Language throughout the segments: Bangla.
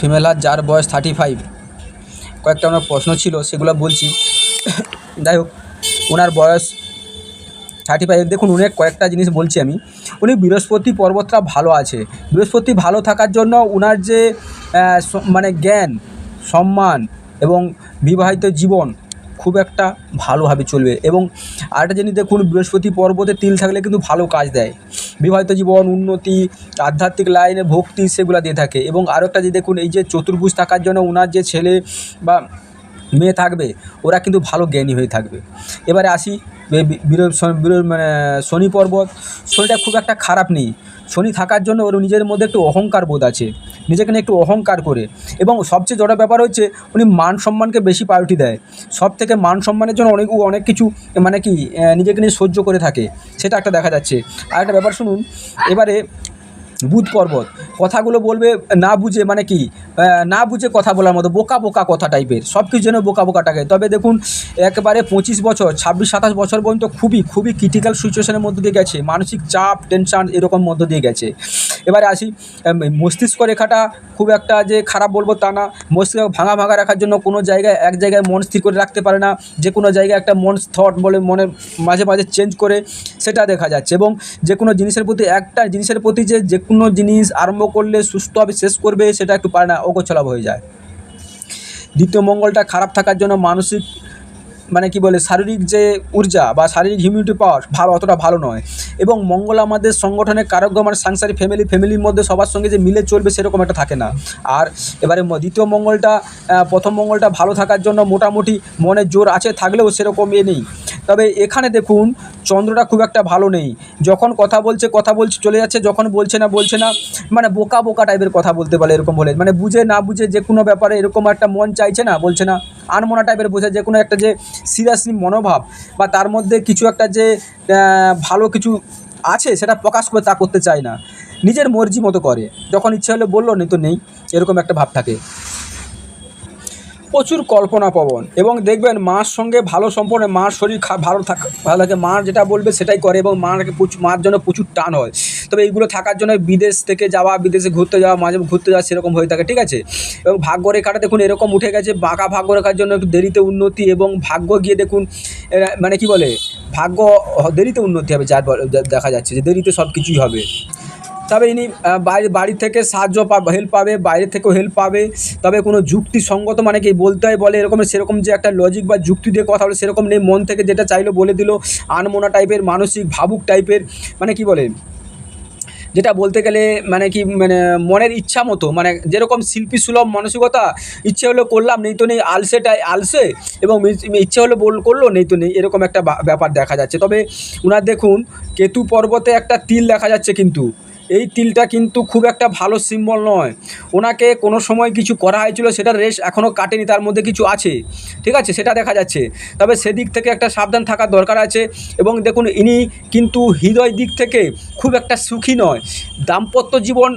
ফিমেল আর যার বয়স থার্টি ফাইভ কয়েকটা আমার প্রশ্ন ছিল, সেগুলো বলছি। যাই হোক ওনার বয়স থার্টি ফাইভ দেখুন, উনি কয়েকটা জিনিস বলছি আমি। উনি বৃহস্পতি পর্বতটা ভালো আছে। বৃহস্পতি ভালো থাকার জন্য ওনার যে মানে জ্ঞান, সম্মান এবং বিবাহিত জীবন খুব একটা ভালোভাবে চলবে। এবং আরেকটা জিনিস দেখুন, বৃহস্পতি পর্বতে তিল থাকলে কিন্তু ভালো কাজ দেয়। বিবাহিত জীবন, উন্নতি, আধ্যাত্মিক লাইনে ভক্তি সেগুলো দিয়ে থাকে। এবং আরও একটা যে দেখুন, এই যে চতুর্ভুজ থাকার জন্য ওনার যে ছেলে বা মেয়ে থাকবে, ওরা কিন্তু ভালো জ্ঞানী হয়ে থাকবে। এবারে আসি মানে শনি পর্বত, শনিটা খুব একটা খারাপ নেই। শনি থাকার জন্য ওর নিজের মধ্যে একটু অহংকার বোধ আছে। নিজেকে নিয়ে একটু অহংকার করে। এবং সবচেয়ে বড় ব্যাপার হচ্ছে, উনি মান সম্মানকে বেশি প্রায়োরিটি দেয়। সব থেকে মান সম্মানের জন্য অনেক অনেক কিছু মানে কি নিজেকে নিয়ে সহ্য করে থাকে। সেটা একটা দেখা যাচ্ছে। আর একটা ব্যাপার শুনুন, এবারে বুধ পর্বত কথাগুলো বলবে, না বুঝে মানে কি? না বুঝে কথা বলার মতো, বোকা বোকা কথা টাইপের সব কিছু যেন বোকা বোকা টাকে। তবে দেখুন, একবারে পঁচিশ বছর, ছাব্বিশ, সাতাশ বছর পর্যন্ত খুবই খুবই ক্রিটিক্যাল সিচুয়েশনের মধ্যে দিয়ে গেছে। মানসিক চাপ টেনশন এরকম মধ্য দিয়ে গেছে। এবারে আসি মস্তিষ্ক রেখাটা খুব একটা যে খারাপ বলব তা না। মস্তিষ্ক ভাঙা ভাঙা রাখার জন্য কোনো জায়গায়, এক জায়গায় মন স্থির করে রাখতে পারে না। যে কোনো জায়গায় একটা মন থট বলে মনে, মাঝে মাঝে চেঞ্জ করে, সেটা দেখা যাচ্ছে। এবং যে কোনো জিনিসের প্রতি, একটা জিনিসের প্রতি যে যে কোনো জিনিস আরম্ভ করলে সুস্থভাবে শেষ করবে, সেটা একটু পারে না অগোছলাভ হয়ে যায়। দ্বিতীয় মঙ্গলটা খারাপ থাকার জন্য মানসিক মানে কি বলে, শারীরিক যে ঊর্জা বা শারীরিক হিমিউনিটি পাওয়ার ভালো, অতটা ভালো নয়। এবং মঙ্গল আমাদের সংগঠনের কারজ্ঞ মানে সাংসারিক ফ্যামিলি ফ্যামিলির মধ্যে সবার সঙ্গে যে মিলে চলবে সেরকম একটা থাকে না। আর এবারে দ্বিতীয় মঙ্গলটা প্রথম মঙ্গলটা ভালো থাকার জন্য মোটামুটি মনে জোর আছে, থাকলেও সেরকম এ নেই। তবে এখানে দেখুন, চন্দ্রটা খুব একটা ভালো নেই। যখন কথা বলছে কথা বলছে, চলে যাচ্ছে, যখন বলছে না বলছে না মানে বোকা বোকা টাইপের কথা বলতে পারে এরকম বলে মানে বুঝে না বুঝে যে কোনো ব্যাপারে এরকম একটা মন চাইছে না, বলছে না। আনমোনা টাইপের বোঝে যে কোনো একটা যে সিরিয়াসলি মনোভাব বা তার মধ্যে কিছু একটা যে ভালো কিছু আছে, সেটা প্রকাশ করে তা করতে চায় না। নিজের মর্জি মতো করে। যখন ইচ্ছে হলে বলল, নেই তো নেই, এরকম একটা ভাব থাকে। প্রচুর কল্পনা পবন এবং দেখবেন মার সঙ্গে ভালো সম্পর্কে মার শরীর ভালো থাক ভালো থাকে। মা যেটা বলবে সেটাই করে এবং মাকে প্রচুর মার জন্য প্রচুর টান হয়। তবে এইগুলো থাকার জন্য বিদেশ থেকে যাওয়া, বিদেশে ঘুরতে যাওয়া, মাঝে ঘুরতে যাওয়া সেরকম হয়ে থাকে, ঠিক আছে? এবং ভাগ্যরেখাটা দেখুন এরকম উঠে গেছে, বাঁকা ভাগ্যরেখার জন্য একটু দেরিতে উন্নতি এবং ভাগ্য গিয়ে দেখুন মানে কি বলে? ভাগ্য দেরিতে উন্নতি হবে, যার দেখা যাচ্ছে যে দেরিতে সব কিছুই হবে। তবে ইনি বাইরে, বাড়ি থেকে সাহায্য পা হেল্প পাবে, বাইরে থেকেও হেল্প পাবে। তবে কোনো যুক্তিসঙ্গত মানে কি বলতে হয় বলে এরকম, সেরকম যে একটা লজিক বা যুক্তি দিয়ে কথা বলে সেরকম নেই। মন থেকে যেটা চাইলো বলে দিল। আনমোনা টাইপের মানসিক ভাবুক টাইপের মানে কি বলে? যেটা বলতে গেলে মানে কি মানে মনের ইচ্ছা মতো মানে যেরকম শিল্পী সুলভ মানসিকতা, ইচ্ছে হলো করলাম, নেই তো নেই আলসেটাই আলসে এবং ইচ্ছে হলো বল করল, নেই তো নেই, এরকম একটা ব্যাপার দেখা যাচ্ছে। তবে ওনার দেখুন, কেতু পর্বতে একটা তিল দেখা যাচ্ছে কিন্তু। এই তিলটা কিন্তু খুব একটা ভালো সিম্বল নয়। ওনাকে কোনো সময় কিছু করা হয়েছিল সেটার রেশ এখনও কাটেনি, তার মধ্যে কিছু আছে। ঠিক আছে? সেটা দেখা যাচ্ছে। তবে সেদিক থেকে একটা সাবধান থাকার দরকার আছে এবং দেখুন, ইনি কিন্তু হৃদয় দিক থেকে খুব একটা সুখী নয়। দাম্পত্য জীবন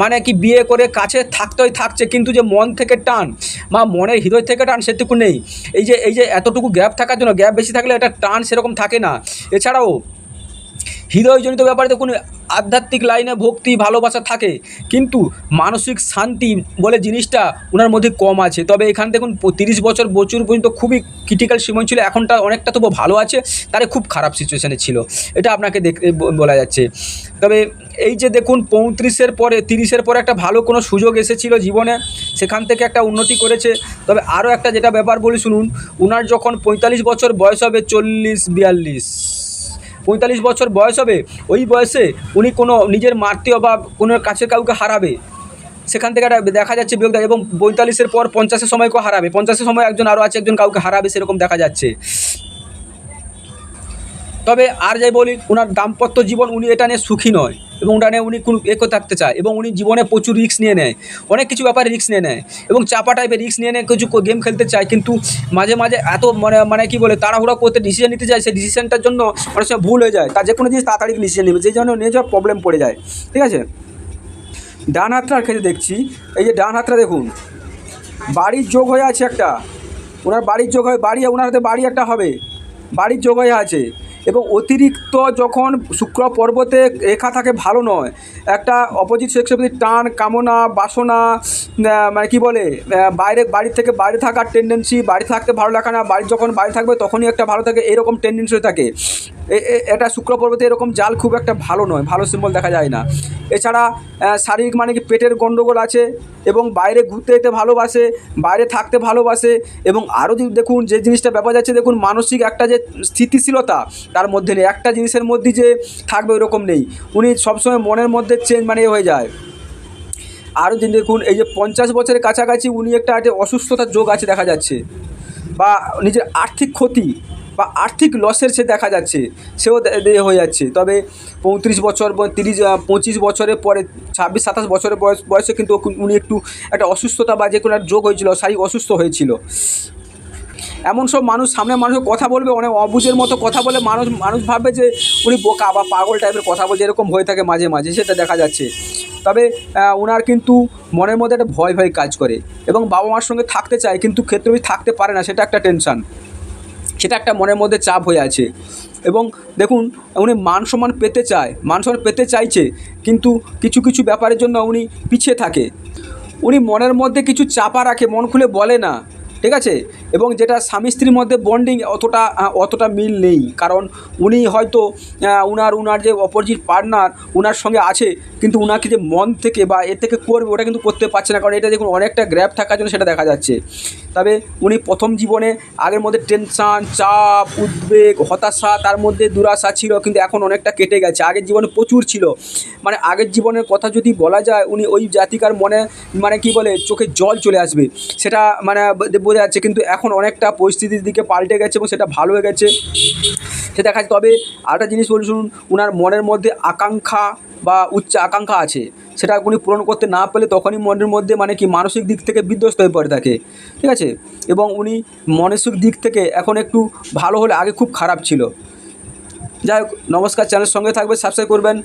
মানে কি বিয়ে করে কাছে থাকতেই থাকছে, কিন্তু যে মন থেকে টান বা মনের হৃদয় থেকে টান সেটুকু নেই। এই যে এই যে এতটুকু গ্যাপ থাকার জন্য গ্যাপ বেশি থাকলে এটা টান সেরকম থাকে না। এছাড়াও হৃদয়জনিত ব্যাপারে দেখুন আধ্যাত্মিক লাইনে ভক্তি, ভালোবাসা থাকে। কিন্তু মানসিক শান্তি বলে জিনিসটা ওনার মধ্যে কম আছে। তবে এখান দেখুন, তিরিশ বছর বছর পর্যন্ত খুবই ক্রিটিক্যাল সময় ছিল। এখনটা অনেকটা তবু ভালো আছে, তারে খুব খারাপ সিচুয়েশানে ছিল। এটা আপনাকে দেখ বলা যাচ্ছে। তবে এই যে দেখুন, পঁয়ত্রিশের পরে, তিরিশের পরে একটা ভালো কোনো সুযোগ এসেছিল জীবনে। সেখান থেকে একটা উন্নতি করেছে। তবে আরও একটা যেটা ব্যাপার বলি শুনুন ওনার যখন পঁয়তাল্লিশ বছর বয়স হবে, চল্লিশ, বিয়াল্লিশ। পঁয়তাল্লিশ বছর বয়স হবে, ওই বয়সে উনি কোনো নিজের মাতৃ বা কোনো কাছে কাউকে হারাবে। সেখান থেকে একটা দেখা যাচ্ছে বিয়োগ এবং পঁয়তাল্লিশের পর পঞ্চাশের সময়কেও হারাবে। পঞ্চাশের সময় একজন আরও আছে, একজন কাউকে হারাবে, সেরকম দেখা যাচ্ছে। তবে আর যাই বলি, ওনার দাম্পত্য জীবন উনি এটা নিয়ে সুখী নয় এবং ওটা নিয়ে উনি কোনো একো থাকতে চায় এবং উনি জীবনে প্রচুর রিস্ক নিয়ে নেয়। অনেক কিছু ব্যাপারে রিস্ক নিয়ে নেয় এবং চাপা টাইপের রিস্ক নিয়ে নেয়, কিছু গেম খেলতে চায় কিন্তু মাঝে মাঝে এত মানে মানে কি বলে, তাড়াহুড়া করতে ডিসিশন নিতে চায়, সেই ডিসিশনটার জন্য অনেক সময় ভুল হয়ে যায়। তার যে কোনো জিনিস তাড়াতাড়ি ডিসিশন নেবে, যেই জন্য নিয়ে যাওয়া প্রবলেম পড়ে যায়। ঠিক আছে? ডান হাতটার ক্ষেত্রে দেখছি, এই যে ডান হাতটা দেখুন, বাড়ির যোগ হয়ে আছে একটা। ওনার বাড়ির যোগ হয়ে বাড়ি ওনার হাতে বাড়ি একটা হবে। বাড়ির যোগ হয়ে আছে। এবং অতিরিক্ত যখন শুক্র পর্বতে রেখা থাকে ভালো নয়, একটা অপোজিট সেক্সের প্রতি টান, কামনা, বাসনা মানে কি বলে বাইরে, বাড়ি থেকে বাইরে থাকার টেন্ডেন্সি বাড়ি থাকতে ভালো লাগে না, বাড়ি যখন বাড়ি থাকবে তখনই একটা ভালো থাকে, এরকম টেন্ডেন্সি থাকে। এটা শুক্র পর্বতে এরকম জাল খুব একটা ভালো নয়, ভালো সিম্বল দেখা যায় না। এছাড়া শারীরিক মানে কি পেটের গণ্ডগোল আছে এবং বাইরে ঘুরতে যেতে ভালোবাসে, বাইরে থাকতে ভালোবাসে এবং আরও যদি দেখুন যে জিনিসটা ব্যাপার যাচ্ছে, দেখুন মানসিক একটা যে স্থিতিশীলতা, তার মধ্যে নেই। একটা জিনিসের মধ্যে যে থাকবে ওরকম নেই। উনি সবসময় মনের মধ্যে চেঞ্জ মানে হয়ে যায়। আরও যদি দেখুন, এই যে পঞ্চাশ বছরের কাছাকাছি উনি একটা অসুস্থতার যোগ আছে দেখা যাচ্ছে, বা নিজের আর্থিক ক্ষতি বা আর্থিক লসের সে দেখা যাচ্ছে, সেও হয়ে যাচ্ছে। তবে পঁয়ত্রিশ বছর তিরিশ পঁচিশ বছরের পরে, ছাব্বিশ, সাতাশ বছরের বয়স, বয়সে কিন্তু উনি একটু, একটা অসুস্থতা বা যে কোনো একটা যোগ হয়েছিল শারীরিক অসুস্থ হয়েছিল। এমন সব মানুষ সামনে মানুষ কথা বলবে, অনেক অবুঝের মতো কথা বলে মানুষ মানুষ ভাববে যে উনি বোকা বা পাগল টাইপের কথা বলছে এরকম হয়ে থাকে মাঝে মাঝে, সেটা দেখা যাচ্ছে। তবে ওনার কিন্তু মনের মধ্যে একটা ভয় ভয় কাজ করে এবং বাবা মার সঙ্গে থাকতে চায়, কিন্তু ক্ষেত্রে থাকতে পারে না, সেটা একটা টেনশান সেটা একটা মনের মধ্যে চাপ হয়ে আছে। এবং দেখুন, উনি মান সম্মান পেতে চায়, মান সম্মান পেতে চাইছে, কিন্তু কিছু কিছু ব্যাপারের জন্য উনি পিছিয়ে থাকে। উনি মনের মধ্যে কিছু চাপা রাখে, মন খুলে বলে না। ঠিক আছে? এবং যেটা স্বামী স্ত্রীর মধ্যে বন্ডিং অতটা অতটা মিল নেই। কারণ উনি হয়তো উনার উনার যে অপোজিট পার্টনার উনার সঙ্গে আছে, কিন্তু উনাকে যে মন থেকে বা এর থেকে করবে, ওটা কিন্তু করতে পারছে না। কারণ এটা দেখুন, অনেকটা গ্র্যাপ থাকার জন্য সেটা দেখা যাচ্ছে। তবে উনি প্রথম জীবনে, আগের মধ্যে টেনশান চাপ, উদ্বেগ, হতাশা, তার মধ্যে দুরাশা ছিল, কিন্তু এখন অনেকটা কেটে গেছে। আগের জীবনে প্রচুর ছিল। মানে আগের জীবনের কথা যদি বলা যায়, উনি ওই জাতিকার মনে মানে কি বলে, চোখে জল চলে আসবে। সেটা মানে বোঝা যাচ্ছে, কিন্তু এখন অনেকটা পরিস্থিতির দিকে পাল্টে গেছে এবং সেটা ভালো হয়ে গেছে। সে দেখা তবে আরেকটা জিনিস বলি, শুনুন ওনার মনের মধ্যে আকাঙ্ক্ষা বা উচ্চ আকাঙ্ক্ষা আছে, সেটা উনি পূরণ করতে না পেলে তখনই মনের মধ্যে মানে কি মানসিক দিক থেকে বিধ্বস্ত হয়ে পড়ে থাকে। ঠিক আছে? এবং উনি মানসিক দিক থেকে এখন একটু ভালো হলে আগে খুব খারাপ ছিল। যাই হোক, নমস্কার, চ্যানেলের সঙ্গে থাকবে সাবস্ক্রাইব করবেন।